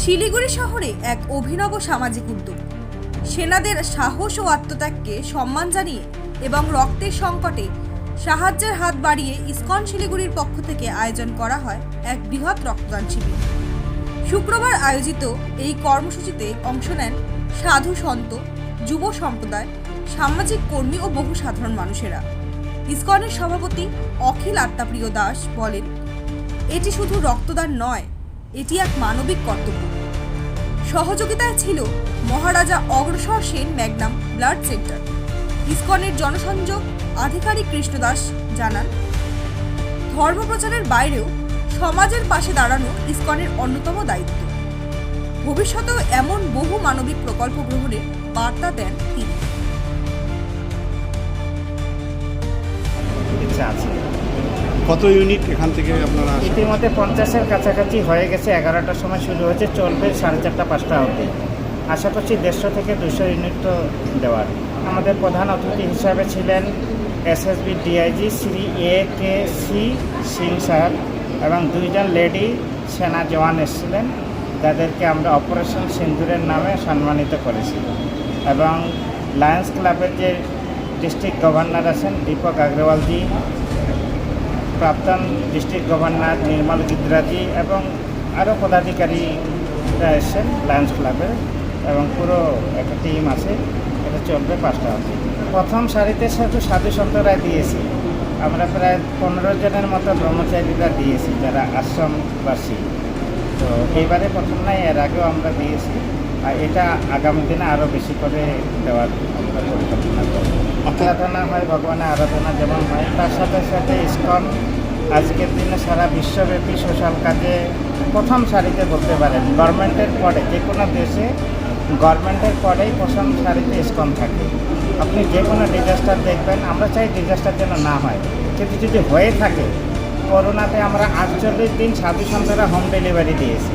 শিলিগুড়ি শহরে এক অভিনব সামাজিক উদ্যোগ। সেনাদের সাহস ও আত্মত্যাগকে সম্মান জানিয়ে এবং রক্তের সংকটে সাহায্যের হাত বাড়িয়ে ইসকন শিলিগুড়ির পক্ষ থেকে আয়োজন করা হয় এক বৃহৎ রক্তদান শিবির। শুক্রবার আয়োজিত এই কর্মসূচিতে অংশ নেন সাধু সন্ত, যুব সম্প্রদায়, সামাজিক কর্মী ও বহু সাধারণ মানুষেরা। ইসকনের সভাপতি অখিল আত্মাপ্রিয় দাস বলেন, এটি শুধু রক্তদান নয় এটি এক মানবিক কর্তব্য। সহযোগিতায় ছিল Maharaja Agrasen Magnum blood centre. ইসকনের জনসংযোগ আধিকারিক কৃষ্ণদাস জানান, ধর্মপ্রচারের বাইরেও সমাজের পাশে দাঁড়ানো ইসকনের অন্যতম দায়িত্ব। ভবিষ্যতেও এমন বহু মানবিক প্রকল্প গ্রহণের বার্তা দেন তিনি। কত ইউনিট এখান থেকে আপনারা ইতিমধ্যে পঞ্চাশের কাছাকাছি হয়ে গেছে, এগারোটার সময় শুরু হয়েছে, চলবে সাড়ে চারটা, পাঁচটা অবধি। আশা করছি দেড়শো থেকে দুশো ইউনিট তো দেওয়ার। আমাদের প্রধান অতিথি হিসাবে ছিলেন SSB DIG Shri A K C Singh সাহেব এবং দুইজন লেডি সেনা জওয়ান এসেছিলেন, যাদেরকে আমরা অপারেশন সিন্দুরের নামে সম্মানিত করেছি। এবং লায়ন্স ক্লাবের যে ডিস্ট্রিক্ট গভর্নর আছেন, দীপক আগ্রওয়ালজি প্রাক্তন ডিস্ট্রিক্ট গভর্নর নির্মল গিদ্রাজি এবং আরও পদাধিকারীরা এসেছেন লায়ন্স ক্লাবের এবং পুরো একটা টিম আছে। এটা চলবে পাঁচটা অবধি প্রথম সারিতে শুধু সাধু সন্তরা দিয়েছি। আমরা প্রায় পনেরো জনের মতো ব্রহ্মচারীরা দিয়েছি, যারা আশ্রমবাসী তো এইবারে প্রথম নাই, এর আগেও আমরা দিয়েছি। আর এটা আগামী দিনে আরও বেশি করে দেওয়ার আমরা পরিকল্পনা করব। আরাধনা হয় ভগবানের আরাধনা যেমন হয় তার সাথে সাথে ইস্কন আজকের দিনে সারা বিশ্বব্যাপী সোশ্যাল কাজে প্রথম সারিতে বলতে পারেন। গভর্নমেন্টের পরে যে কোনো দেশে গভর্নমেন্টের পরেই প্রথম সারিতে ইস্কন থাকে। আপনি যে কোনো ডিজাস্টার দেখবেন আমরা চাই ডিজাস্টার যেন না হয়। কিন্তু যদি হয়ে থাকে করোনাতে আমরা আটচল্লিশ দিন সাধু সন্তরা হোম ডেলিভারি দিয়েছি।